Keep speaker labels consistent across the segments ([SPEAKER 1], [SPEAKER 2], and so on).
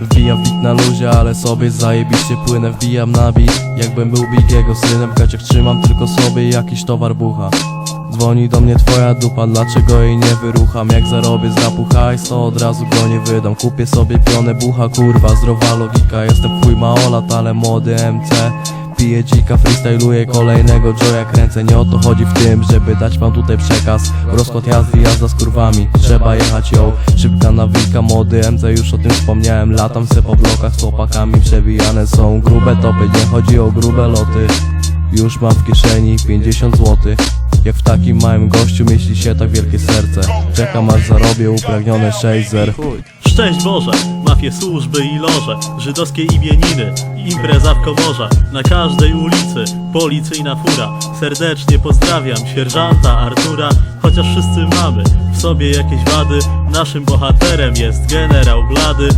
[SPEAKER 1] Wbijam bit na luzie, ale sobie zajebiście płynę. Wbijam na bit, jakbym był Bigiego synem. W gaciach trzymam tylko sobie jakiś towar bucha. Dzwoni do mnie twoja dupa, dlaczego jej nie wyrucham? Jak zarobię z rapu hajs, to od razu go nie wydam. Kupię sobie pionę bucha, kurwa, zdrowa logika. Jestem twój maolat, ale młody MC Piję dzika, freestyluję kolejnego Joya Kręcę, nie o to chodzi w tym, żeby dać wam tutaj przekaz. Rozkład jazdy, jazda z kurwami Trzeba jechać ją, szybka nawika Młody MC, już o tym wspomniałem. Latam se po blokach z chłopakami Przewijane są grube topy, nie chodzi o grube loty już mam w kieszeni 50 zł Jak w takim małym gościu mieści się tak wielkie serce. Czekam aż zarobię upragnione 6 zer.
[SPEAKER 2] Szczęść Boże, mafie służby i loże, żydowskie imieniny, impreza w komorze, na każdej ulicy, policyjna fura. Serdecznie pozdrawiam sierżanta Artura, chociaż wszyscy mamy w sobie jakieś wady. Naszym bohaterem jest generał Blady.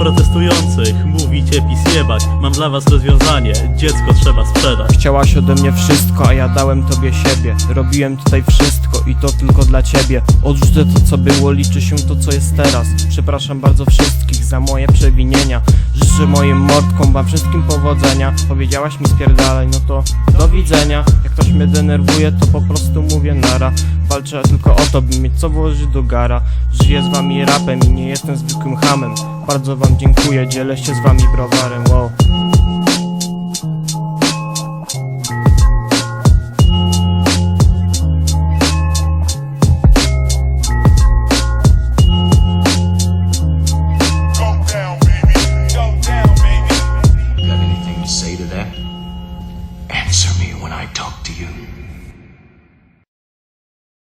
[SPEAKER 2] Protestujących. Mówicie pis jebać, mam dla was rozwiązanie, dziecko trzeba sprzedać.
[SPEAKER 3] Chciałaś ode mnie wszystko, a ja dałem tobie siebie. Robiłem tutaj wszystko i to tylko dla ciebie. Odrzucę to co było, liczy się to co jest teraz. Przepraszam bardzo wszystkich za moje przewinienia. Życzę moim mordkom wam wszystkim powodzenia. Powiedziałaś mi spierdalaj, no to do widzenia. Jak ktoś mnie denerwuje, to po prostu mówię nara Walczę tylko o to, by mieć co włożyć do gara Żyję z wami rapem i nie jestem zwykłym hamem Bardzo wam dziękuję, dzielę się z wami browarem, wow?
[SPEAKER 4] Answer me when I talk to you.